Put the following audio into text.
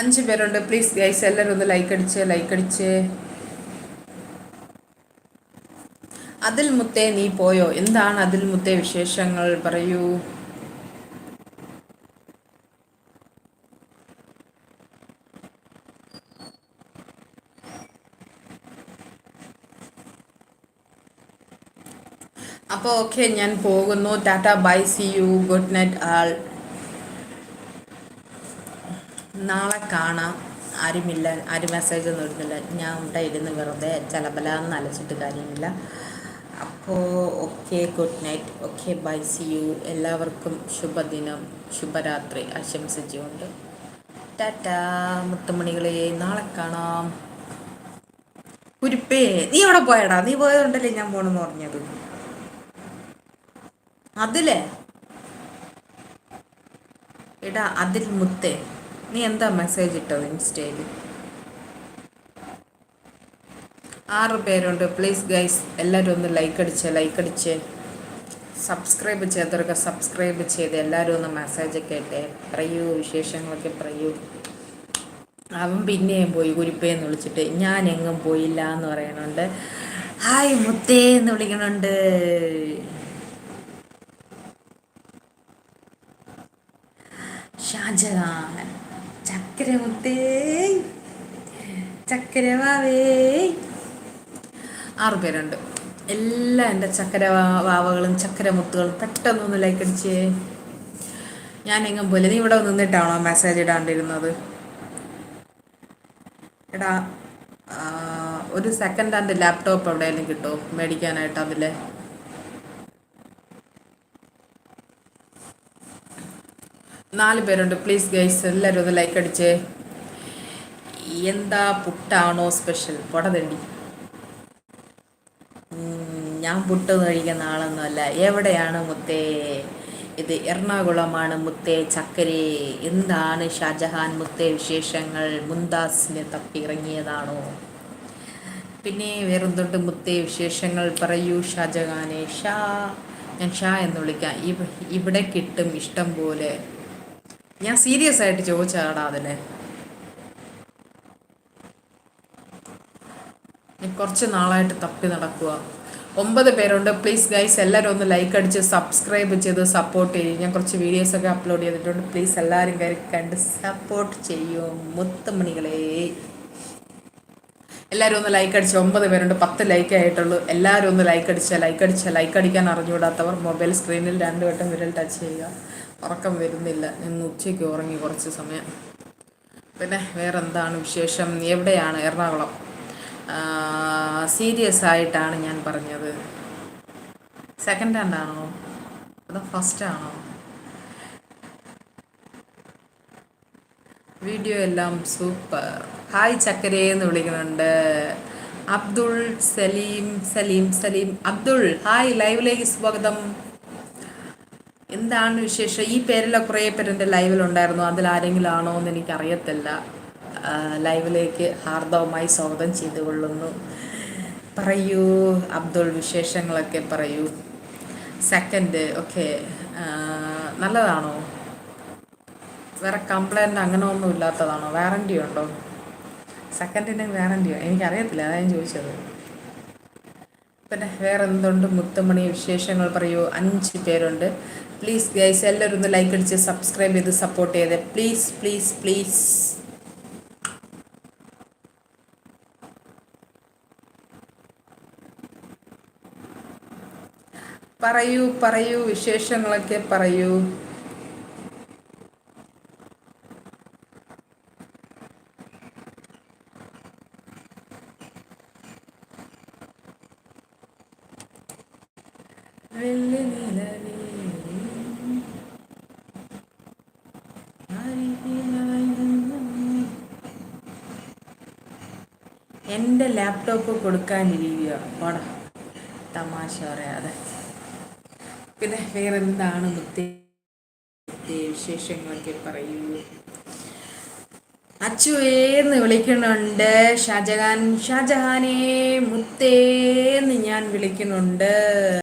അഞ്ച് പേരുണ്ട്. Please guys എല്ലാവരും ഒന്ന് ലൈക്ക് അടിച്ച് ലൈക്ക് അടിച്ച്. അതിൽ മുത്തേ നീ പോയോ? എന്താണ് അതിൽ മുത്തേ വിശേഷങ്ങൾ? പറയൂ. അപ്പോൾ ഓക്കെ ഞാൻ പോകുന്നു. Tata bye see you good night all നാളെ കാണാം. ആരുമില്ല ആരും മെസ്സേജ് ഒന്നും ഇടുന്നില്ല. ഞാൻ ഇവിടെ ഇരുന്ന് വെറുതെ ചലബലാന്ന് അലച്ചിട്ട് കാര്യമില്ല. അപ്പോൾ okay good night okay bye see you എല്ലാവർക്കും ശുഭദിനം ശുഭരാത്രി ആശംസിച്ചുകൊണ്ട്. ടാറ്റ മുത്തുമണികളെ നാളെ കാണാം. കുരിപ്പേ നീ എവിടെ പോയടാ? നീ പോയതുകൊണ്ടല്ലേ ഞാൻ പോണെന്ന് പറഞ്ഞത്? അതിലേ? എടാ അതിൽ മുത്തേ. നീ എന്താ മെസ്സേജ് ഇട്ടത് ഇൻസ്റ്റയിൽ ആറ് പേരുണ്ട്. പ്ലീസ് ഗൈസ് എല്ലാവരും ഒന്ന് ലൈക്ക് അടിച്ച് ലൈക്ക് അടിച്ച്. സബ്സ്ക്രൈബ് ചെയ്തവർക്ക് സബ്സ്ക്രൈബ് ചെയ്ത് എല്ലാവരും ഒന്ന് മെസ്സേജ് ഒക്കെ ഇട്ടേ പറയൂ വിശേഷങ്ങളൊക്കെ പറയൂ. അവൻ പിന്നെയും പോയി കുരിപ്പേന്ന് വിളിച്ചിട്ട് ഞാൻ എങ്ങും പോയില്ല എന്ന് പറയണുണ്ട്. ഹായ് മുത്തേ എന്ന് വിളിക്കണുണ്ട്. ഷാജഹാൻ. ചക്കരമുത്തേ ചക്കരവാവേ ആറു പേരുണ്ട്. എല്ലാ എന്റെ ചക്കര വാവകളും ചക്കരമുത്തുകളും പെട്ടെന്നൊന്ന് ലൈക്ക് അടിച്ചേ. ഞാൻ എങ്ങും പോലെ നീ ഇവിടെ നിന്നിട്ടാണോ മെസ്സേജ് ഇടാണ്ടിരുന്നത്? എടാ ഒരു സെക്കൻഡ് ഹാൻഡ് ലാപ്ടോപ്പ് എവിടെയെങ്കിലും കിട്ടുമോ മേടിക്കാനായിട്ട് അതിലെ? നാല് പേരുണ്ട്. പ്ലീസ് ഗൈസ് എല്ലാവരും ഒന്ന് ലൈക്ക് അടിച്ചേ. എന്താ പുട്ടാണോ സ്പെഷ്യൽ പൊടതണ്ടി ഞാൻ പുട്ട് കഴിക്കുന്ന ആളൊന്നുമല്ല. എവിടെയാണ് മുത്തേ? ഇത് എറണാകുളമാണ് മുത്തേ ചക്കരെ. എന്താണ് ഷാജഹാൻ മുത്തേ വിശേഷങ്ങൾ? മുന്താസിനെ തപ്പി ഇറങ്ങിയതാണോ? പിന്നെ വേറെന്തുണ്ട് മുത്തേ വിശേഷങ്ങൾ? പറയൂ ഷാജഹാനെ. ഷാ ഞാൻ ഷാ എന്ന് വിളിക്കാം. ഇവിടെ കിട്ടും ഇഷ്ടം പോലെ. ഞാൻ സീരിയസ് ആയിട്ട് ചോദിച്ചാടാ അതിനെ. കുറച്ച് നാളായിട്ട് തപ്പി നടക്കുക ഒമ്പത് പേരുണ്ട്. പ്ലീസ് ഗൈസ് എല്ലാവരും ഒന്ന് ലൈക്ക് അടിച്ച് സബ്സ്ക്രൈബ് ചെയ്ത് സപ്പോർട്ട് ചെയ്യും. ഞാൻ കുറച്ച് വീഡിയോസ് ഒക്കെ അപ്ലോഡ് ചെയ്തിട്ടുണ്ട്. പ്ലീസ് എല്ലാവരും കയറി കണ്ട് സപ്പോർട്ട് ചെയ്യൂ മുത്തമണികളെ. എല്ലാവരും ഒന്ന് ലൈക്ക് അടിച്ച് ഒമ്പത് പേരുണ്ട്. പത്ത് ലൈക്ക് ആയിട്ടുള്ളൂ. എല്ലാവരും ഒന്ന് ലൈക്ക് അടിച്ച ലൈക്ക് അടിച്ച ലൈക്ക് അടിക്കാൻ അറിഞ്ഞുകൂടാത്തവർ മൊബൈൽ സ്ക്രീനിൽ രണ്ടു വട്ടം വിരൽ ടച്ച് ചെയ്യുക. ഉറക്കം വരുന്നില്ല. ഇന്ന് ഉച്ചയ്ക്ക് ഉറങ്ങി കുറച്ച് സമയം. പിന്നെ വേറെ എന്താണ് വിശേഷം എവിടെയാണ്? എറണാകുളം. സീരിയസ് ആയിട്ടാണ് ഞാൻ പറഞ്ഞത്. സെക്കൻഡ് ഹാൻഡ് ആണോ? അതോ ഫസ്റ്റ് ആണോ? വീഡിയോ എല്ലാം സൂപ്പർ ഹായ് ചക്കരേ എന്ന് വിളിക്കുന്നുണ്ട്. അബ്ദുൾ സലീം സലീം സലീം. അബ്ദുൾ ഹായ് ലൈവിലേക്ക് സ്വാഗതം. എന്താണ് വിശേഷം? ഈ പേരിലെ കുറേ പേരെന്റെ ലൈവിലുണ്ടായിരുന്നു അതിൽ ആരെങ്കിലും ആണോ എന്ന് എനിക്കറിയത്തില്ല. ലൈവിലേക്ക് ഹാർദവമായി സ്വാഗതം ചെയ്തുകൊള്ളുന്നു. പറയൂ അബ്ദുൾ വിശേഷങ്ങളൊക്കെ പറയൂ. Second okay. നല്ലതാണോ? വേറെ കംപ്ലൈന്റ് അങ്ങനെ ഒന്നും ഇല്ലാത്തതാണോ? വാറന്റി ഉണ്ടോ? സെക്കൻഡിന് വാറന്റിയോ എനിക്കറിയത്തില്ല. അതാണ് ഞാൻ ചോദിച്ചത്. പിന്നെ വേറെ എന്തുണ്ട്? മുത്തുമണി വിശേഷങ്ങൾ പറയൂ. അഞ്ച് പേരുണ്ട്. പ്ലീസ് ഗൈസ് എല്ലാവരും ഒന്ന് ലൈക്ക് അടിച്ച് സബ്സ്ക്രൈബ് ചെയ്ത് സപ്പോർട്ട് ചെയ്തേ. പ്ലീസ് പ്ലീസ് പ്ലീസ് പറയൂ പറയൂ വിശേഷങ്ങളൊക്കെ പറയൂ. വെള്ളി എന്റെ ലാപ്ടോപ്പ് കൊടുക്കാനിരിക്കുക പോടാ. തമാശ പറയാതെ. പിന്നെ വേറെ എന്താണ് മുത്തേ വിശേഷങ്ങളൊക്കെ പറയൂ? അച്ചുവേന്ന് വിളിക്കുന്നുണ്ട്. ഷാജഹാൻ ഷാജഹാനെ മുത്തേന്ന് ഞാൻ വിളിക്കുന്നുണ്ട്.